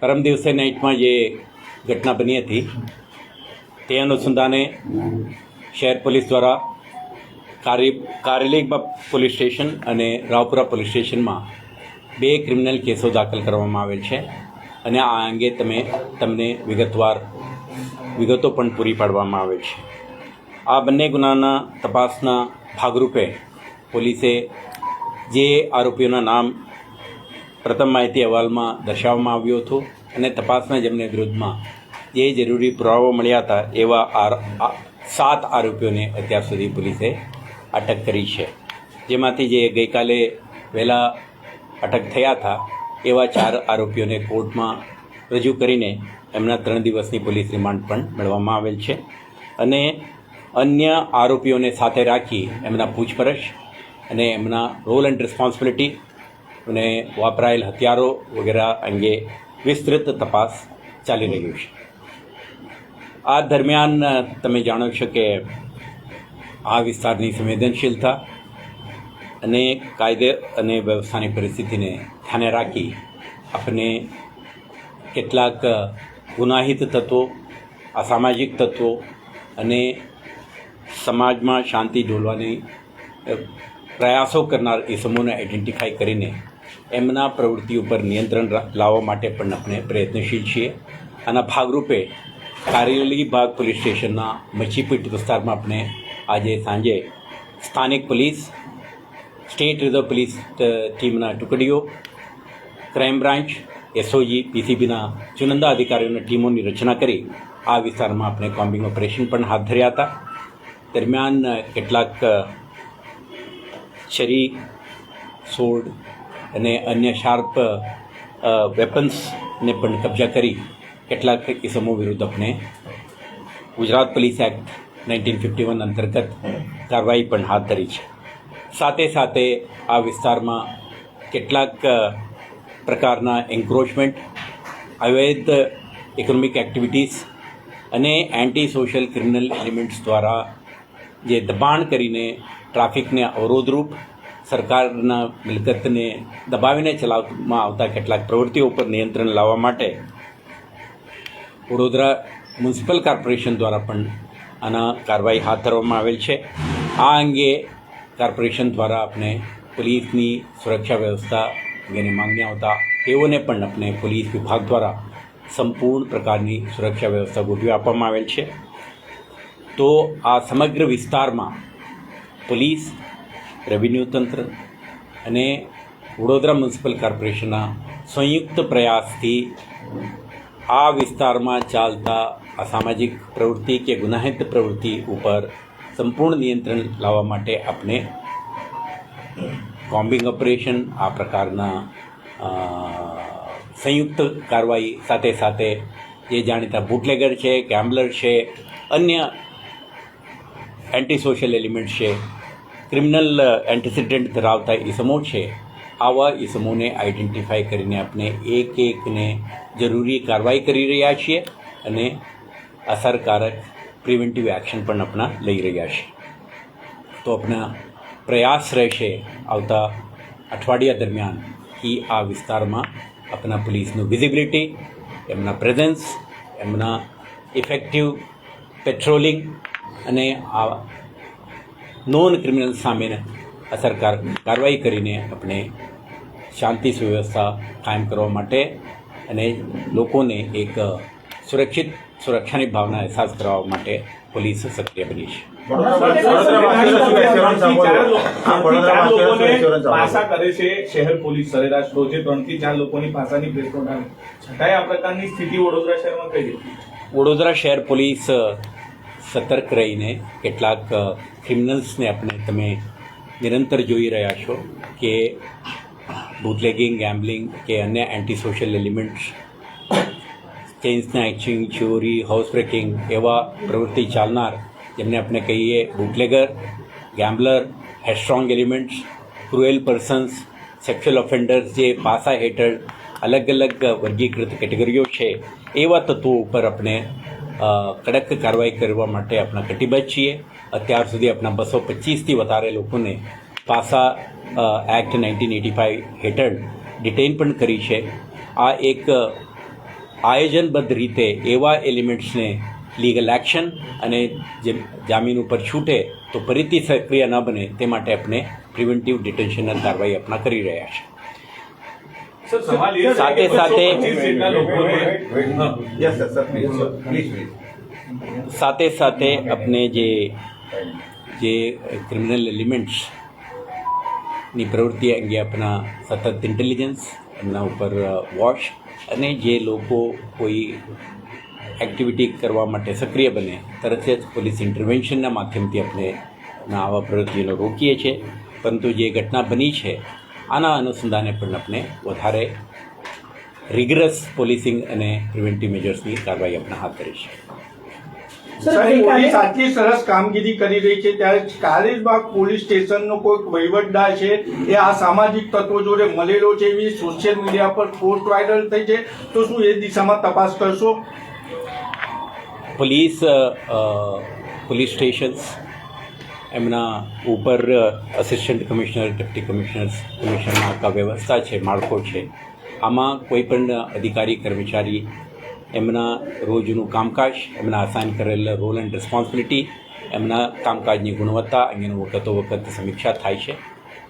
પરમ દિવસે નાઇટમાં જે ઘટના બની હતી, તે અનુસંધાને શહેર પોલીસ દ્વારા કાર્ય કારેલીબાગ પોલીસ સ્ટેશન અને રાવપુરા પોલીસ સ્ટેશનમાં બે ક્રિમિનલ કેસો દાખલ કરવામાં આવેલ છે અને આ અંગે તમે, તમને વિગતવાર, વિગતો પણ પૂરી પાડવામાં આવે છે. આ બંને ગુનાના તપાસના ભાગરૂપે પોલીસે જે આરોપીઓના નામ પ્રથમ માહિતી અહેવાલમાં દર્શાવવામાં આવ્યું હતું અને તપાસના જેમને વિરુદ્ધમાં જે જરૂરી પુરાવા મળ્યા હતા એવા સાત આરોપીઓને અત્યાર સુધી પોલીસે અટક કરી છે. જેમાંથી જે ગઈકાલે વહેલા અટક થયા હતા, એવા ચાર આરોપીઓને કોર્ટમાં રજૂ કરીને એમના ત્રણ દિવસની પોલીસ રિમાન્ડ પણ મેળવવામાં આવેલ છે. અને અન્ય આરોપીઓને સાથે રાખી એમના પૂછપરછ અને એમના રોલ એન્ડ રિસ્પોન્સિબિલિટી અને વાપરાયેલ હથિયારો વગેરે અંગે વિસ્તૃત તપાસ ચાલી રહ્યું છે. આ દરમિયાન તમે જાણો છો કે આ વિસ્તારની સંવેદનશીલતા અને કાયદે અને વ્યવસ્થાની પરિસ્થિતિને ધ્યાને રાખી આપણે કેટલાક ગુનાહિત તત્વો, અસામાજિક તત્વો અને સમાજમાં શાંતિ ડોલવાની પ્રયાસો કરનાર એ સમૂહને આઈડેન્ટિફાઈ કરીને એમના પ્રવૃત્તિ ઉપર નિયંત્રણ લાવવા માટે પણ આપણે પ્રયત્નશીલ છીએ. આના ભાગરૂપે કારેલી બાગ પોલીસ સ્ટેશનના મચ્છીપીટ વિસ્તારમાં આપણે આજે સાંજે સ્થાનિક પોલીસ, સ્ટેટ રિઝર્વ પોલીસ ટીમના ટુકડીઓ, ક્રાઇમ બ્રાન્ચ, એસઓજી, પીસીબીના ચુનંદા અધિકારીઓની ટીમોની રચના કરી આ વિસ્તારમાં આપણે કોમ્બિંગ ઓપરેશન પણ હાથ ધર્યા હતા. દરમિયાન કેટલાક છરી, સોડ અને અન્ય શાર્પ વેપન્સને પણ કબજા કરી કેટલાક ઇસમો વિરુદ્ધ આપણે Gujarat police act nineteen fifty one અંતર્ગત કાર્યવાહી પણ હાથ ધરી છે. સાથે સાથે આ વિસ્તારમાં કેટલાક પ્રકારના એન્ક્રોચમેન્ટ અવૈધ ઇકોનોમિક એક્ટિવિટીઝ અને એન્ટી સોશિયલ ક્રિમિનલ એલિમેન્ટ્સ દ્વારા જે દબાણ કરીને ટ્રાફિકને અવરોધરૂપ સરકારના મિલકતને દબાવીને ચલાવવામાં આવતા કેટલાક પ્રવૃત્તિઓ પર નિયંત્રણ લાવવા માટે વડોદરા મ્યુનિસિપલ કોર્પોરેશન દ્વારા પણ આના કાર્યવાહી હાથ ધરવામાં આવેલ છે. આ અંગે કોર્પોરેશન દ્વારા આપણે પોલીસની સુરક્ષા વ્યવસ્થા અંગેની માંગણી આવતા તેઓને પણ આપણે પોલીસ વિભાગ દ્વારા સંપૂર્ણ પ્રકારની સુરક્ષા વ્યવસ્થા ગોઠવી આપવામાં આવેલ છે. તો આ સમગ્ર વિસ્તારમાં પોલીસ રેવન્યુ તંત્ર અને વડોદરા મ્યુનિસિપલ કોર્પોરેશનના સંયુક્ત પ્રયાસથી આ વિસ્તારમાં ચાલતા અસામાજિક પ્રવૃત્તિ કે ગુનાહિત પ્રવૃત્તિ ઉપર સંપૂર્ણ નિયંત્રણ લાવવા માટે આપણે કોમ્બિંગ ઓપરેશન આ પ્રકારના સંયુક્ત કાર્યવાહી સાથે સાથે જે જાણીતા બુટલેગર છે ગેમ્બલર છે, અન્ય એન્ટી સોશિયલ એલિમેન્ટ છે ક્રિમિનલ એન્ટિસિડન્ટ ધરાવતા ઇસમો છે. આવા ઇસમોને આઈડેન્ટિફાઈ કરીને આપણે એક એકને જરૂરી કાર્યવાહી કરી રહ્યા છીએ અને અસરકારક પ્રિવેન્ટિવ એક્શન પણ આપણા લઈ રહ્યા છીએ તો આપણા પ્રયાસ રહેશે આવતા અઠવાડિયા દરમિયાન કે આ વિસ્તારમાં આપણા પોલીસનું વિઝિબિલિટી, એમના પ્રેઝન્સ, એમના ઇફેક્ટિવ પેટ્રોલિંગ અને આ નોન ક્રિમિનલ સામે અસરકાર કાર્યવાહી કરીને આપણે શાંતિ સુવ્યવસ્થા કાયમ કરવા માટે અને લોકોને એક સુરક્ષિત સુરક્ષાની ભાવના અહેસાસ કરાવવા માટે પોલીસ સક્રિય બની છે. શહેર પોલીસ સરેરાશ રોજે ત્રણથી ચાર લોકોની પાસાની પ્રેસ કોન્ફરન્સ છતાંય આ પ્રકારની સ્થિતિ વડોદરા શહેરમાં કઈ વડોદરા શહેર પોલીસ સતર્ક રહીને કેટલાક ક્રિમિનલ્સને આપણે તમે નિરંતર જોઈ રહ્યા છો કે બુટલેગિંગ ગેમ્બલિંગ કે અન્ય anti social elements chain snatching ચોરી હાઉસ બ્રેકિંગ એવા પ્રવૃત્તિ ચાલનાર, જેમને આપણે કહીએ bootlegger gambler હેસ્ટ્રોંગ elements cruel persons sexual offenders જે પાસા હેઠળ અલગ અલગ વર્ગીકૃત કેટેગરીઓ છે, એવા તત્વો ઉપર આપણે કડક કાર્યવાહી કરવા માટે આપણા કટિબદ્ધ છીએ. અત્યાર સુધી આપણા બસો પચીસથી વધારે લોકોને PASA act nineteen eighty five હેઠળ ડિટેઇન પણ કરી છે. આ એક આયોજનબદ્ધ રીતે એવા એલિમેન્ટ્સને લીગલ એક્શન અને જે જામીન ઉપર છૂટે તો ફરીથી સક્રિય ન બને તે માટે આપણે પ્રિવેન્ટિવ ડિટેન્શનની કાર્યવાહી આપણા કરી રહ્યા છે સર સવાલ એ છે સાથે સાથે- 225 જેટલા લોકોને Yes, sir, sir, please, sir. Please, please. સાથે સાથે આપણે જે જે ક્રિમિનલ એલિમેન્ટ્સની પ્રવૃત્તિ અંગે આપણા સતત ઇન્ટેલિજન્સ એમના ઉપર વોચ અને જે લોકો કોઈ એક્ટિવિટી કરવા માટે સક્રિય બને તરત જ પોલીસ ઇન્ટરવેન્શનના માધ્યમથી આપણે આવા પ્રવૃત્તિઓને રોકીએ છીએ પરંતુ જે ઘટના બની છે આના અનુસંધાને પણ આપણે વધારે રિગરસ પોલીસિંગ અને પ્રિવેન્ટિવ મેજર્સની કાર્યવાહી આપણે હાથ ધરી છે. સર પોલીસ આટલી સરસ કામગીરી કરી રહી છે ત્યારે કારેલબાગ પોલીસ સ્ટેશનનો કોઈક વહીવટદાર છે એ આ સામાજિક તત્વો જોડે મળેલો છે એવી સોશિયલ મીડિયા પર પોસ્ટ વાયરલ થઈ છે તો શું એ દિશામાં તપાસ કરશો? પોલીસ પોલીસ સ્ટેશન્સ એમના ઉપર અસિસ્ટન્ટ કમિશનર ડેપ્ટી કમિશનર્સ કમિશનરના આખા વ્યવસ્થા છે, માળખો છે, આમાં કોઈ પણ અધિકારી, કર્મચારી એમના રોજનું કામકાજ, એમના અસાઇન કરેલ રોલ એન્ડ રિસ્પોન્સિબિલિટી એમના કામકાજની ગુણવત્તા અંગેનું વખતો વખત સમીક્ષા થાય છે.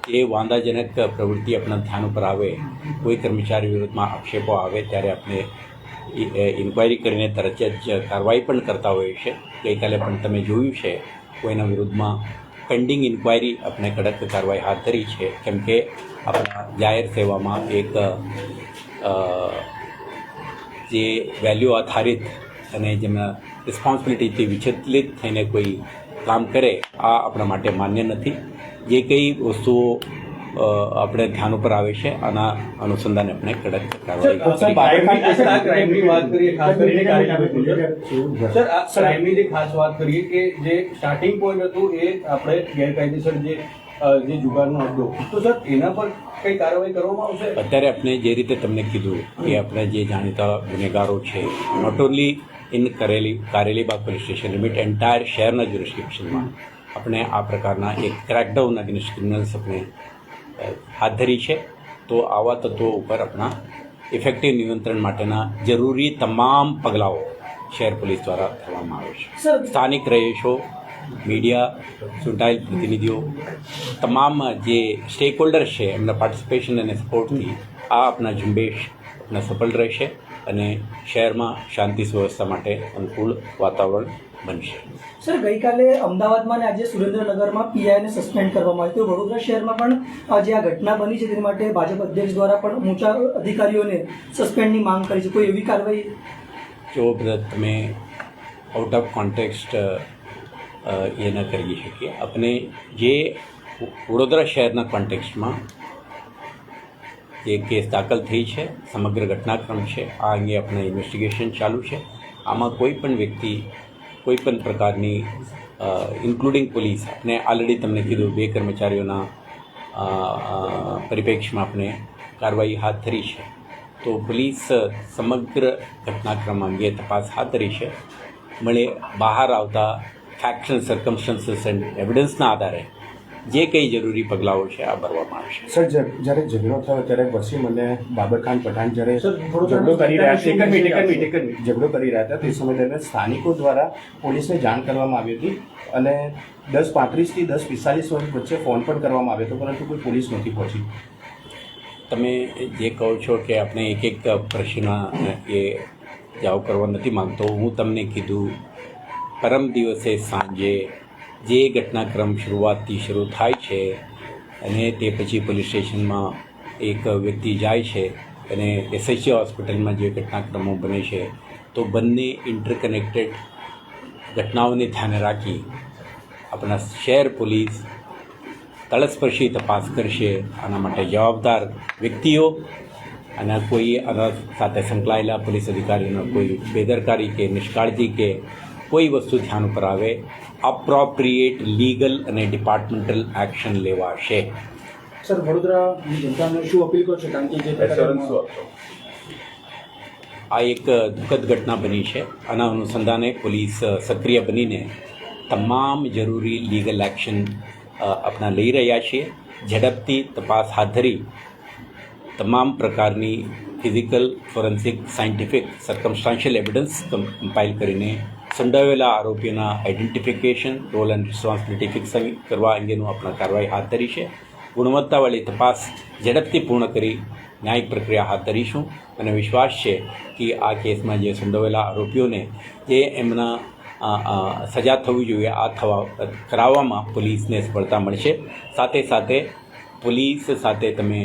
એ વાંધાજનક પ્રવૃત્તિ આપણા ધ્યાન ઉપર આવે, કોઈ કર્મચારી વિરુદ્ધમાં આક્ષેપો આવે ત્યારે આપણે ઇન્ક્વાયરી કરીને તરત જ કાર્યવાહી પણ કરતા હોઈએ છીએ. ગઈકાલે પણ તમે જોયું છે કોઈના વિરુદ્ધમાં પેન્ડિંગ ઇન્ક્વાયરી આપણે કડક કાર્યવાહી હાથ ધરી છે. કેમ કે આપણા જાહેર સેવામાં એક જે વેલ્યુ આધારિત અને જેમાં રિસ્પોન્સિબિલિટીથી વિચલિત થઈને કોઈ કામ કરે, આ આપણા માટે માન્ય નથી. જે કંઈ વસ્તુઓ આપણે ધ્યાન ઉપર આવે છે. આના અનુસંધાને આપણે કડક કાર્યવાહી વાત કરીએ ખાસ કરીને કાર્યક્રમ સર ક્રાઇમની જે ખાસ વાત કરીએ કે જે સ્ટાર્ટિંગ પોઈન્ટ હતું એ આપણે ગેરકાયદેસર જે જે જુગારનો હતો તો સર એના પર કઈ કાર્યવાહી કરવામાં આવશે? અત્યારે આપણે જે રીતે તમને કીધું કે આપણે જે જાણીતા ગુનેગારો છે નોટ ઓનલી ઇન કરેલી Karelibaug police station limit entire શહેરના જ્યુરિસ્ડિક્શનમાં આપણે આ પ્રકારના એક ક્રેકડાઉન અગેન્સ્ટ ક્રિમિનલ્સ આપણે હાથ ધરી છે તો આવા તત્વો ઉપર આપણા ઇફેક્ટિવ નિયંત્રણ માટેના જરૂરી તમામ પગલાઓ શહેર પોલીસ દ્વારા કરવામાં આવે છે. સ્થાનિક રહીશો મીડિયા ચૂંટાયેલ પ્રતિનિધિઓ તમામ જે સ્ટેક હોલ્ડર્સ છે એમના પાર્ટિસિપેશન અને સપોર્ટથી આ આપણા ઝુંબેશ આપણા સફળ રહેશે અને શહેરમાં શાંતિ સુવ્યવસ્થા માટે અનુકૂળ વાતાવરણ બનશે. સર ગઈકાલે અમદાવાદમાં અને આજે સુરેન્દ્રનગરમાં પીઆઈને સસ્પેન્ડ કરવામાં આવ્યું તો વડોદરા શહેરમાં પણ આ જે આ ઘટના બની છે. તે માટે ભાજપ અધ્યક્ષ દ્વારા પણ ઊંચા અધિકારીઓને સસ્પેન્ડની માંગ કરી છે. કોઈ એવી કાર્યવાહી? જો બધા તમે આઉટ ઓફ કોન્ટેક્સ્ટ એ ન કરી શકીએ. આપણે જે વડોદરા શહેરના કોન્ટેક્સ્ટમાં જે કેસ દાખલ થઈ છે સમગ્ર ઘટનાક્રમ છે આ અંગે આપણે ઇન્વેસ્ટિગેશન ચાલુ છે. આમાં કોઈ પણ વ્યક્તિ કોઈ પણ પ્રકારની ઇન્ક્લુડિંગ પોલીસ આપણે ઓલરેડી તમને કીધું, બે કર્મચારીઓના પરિપ્રેક્ષમાં આપણે કાર્યવાહી હાથ ધરી છે. તો પોલીસ સમગ્ર ઘટનાક્રમ અંગે તપાસ હાથ ધરી છે. મળે બહાર આવતા ફેક્શન સર્કમસ્ટન્સીસ એન્ડ એવિડન્સના આધારે જે કંઈ જરૂરી પગલાઓ છે આ ભરવામાં આવશે સર જ્યારે ઝઘડો થયો ત્યારે વસીમ અને બાબરખાન પઠાણ જ્યારે ઝઘડો કરી રહ્યા મિનિટ. ઝઘડો કરી રહ્યા હતા તે સમય દરમિયાન સ્થાનિકો દ્વારા પોલીસને જાણ કરવામાં આવી હતી અને દસ પાંત્રીસથી દસ પિસ્તાલીસ વર્ષ વચ્ચે ફોન પણ કરવામાં આવ્યો હતો પરંતુ કોઈ પોલીસ નથી પહોંચી તમે જે કહો છો કે આપણે એક એક પ્રશ્ન એ જાવ કરવા નથી માંગતો હું તમને કીધું પરમ દિવસે સાંજે જે ઘટનાક્રમ શરૂઆતથી શરૂ થાય છે અને તે પછી પોલીસ સ્ટેશનમાં એક વ્યક્તિ જાય છે અને એસએચસી હોસ્પિટલમાં જે ઘટનાક્રમો બને છે, તો બંને ઇન્ટરકનેક્ટેડ ઘટનાઓને ધ્યાને રાખી આપણા શહેર પોલીસ તળસ્પર્શી તપાસ કરશે. આના માટે જવાબદાર વ્યક્તિઓ અને કોઈ આના સાથે સંકળાયેલા પોલીસ અધિકારીનો કોઈ બેદરકારી કે નિષ્કાળજી કે કોઈ વસ્તુ ધ્યાન ઉપર આવે અપ્રોપ્રિએટ લીગલ અને ડિપાર્ટમેન્ટલ એક્શન લેવાશે. સર વડોદરા જનતાને શું અપીલ કરશો કારણ કે જે આ એક દુઃખદ ઘટના બની છે. આના અનુસંધાને પોલીસ સક્રિય બનીને તમામ જરૂરી લીગલ એક્શન આપણા લઈ રહ્યા છીએ. ઝડપથી તપાસ હાથ ધરી તમામ પ્રકારની physical forensic scientific circumstantial evidence compile કરીને સંડોવાયેલા આરોપીઓના identification role and responsibility fix કરવા અંગેનું આપણે કાર્યવાહી હાથ ધરી છે. ગુણવત્તાવાળી તપાસ ઝડપથી પૂર્ણ કરી ન્યાયિક પ્રક્રિયા હાથ ધરીશું. અને વિશ્વાસ છે કે આ કેસમાં જે સંડોવેલા આરોપીઓને જે એમના સજા થવી જોઈએ. આ થવા, કરાવવામાં પોલીસને સફળતા મળશે. સાથે સાથે પોલીસ સાથે તમે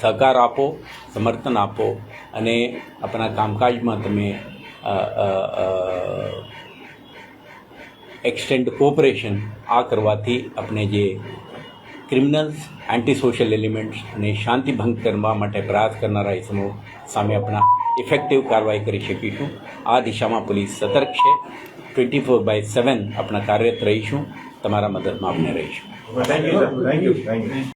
સહકાર આપો, સમર્થન આપો અને આપણા કામકાજમાં તમે એક્સટેન્ડ કોઓપરેશન આ કરવાથી આપણે જે ક્રિમિનલ્સ એન્ટી સોશિયલ એલિમેન્ટ્સ અને શાંતિ ભંગ કરવા માટે પ્રયાસ કરનારા ઇસમો સામે આપણા ઇફેક્ટિવ કાર્યવાહી કરી શકીશું. આ દિશામાં પોલીસ સતર્ક છે. ટ્વેન્ટી ફોર બાય સેવન આપણા કાર્યરત રહીશું. તમારા મદદમાં આપણે રહીશું. Thank you thank you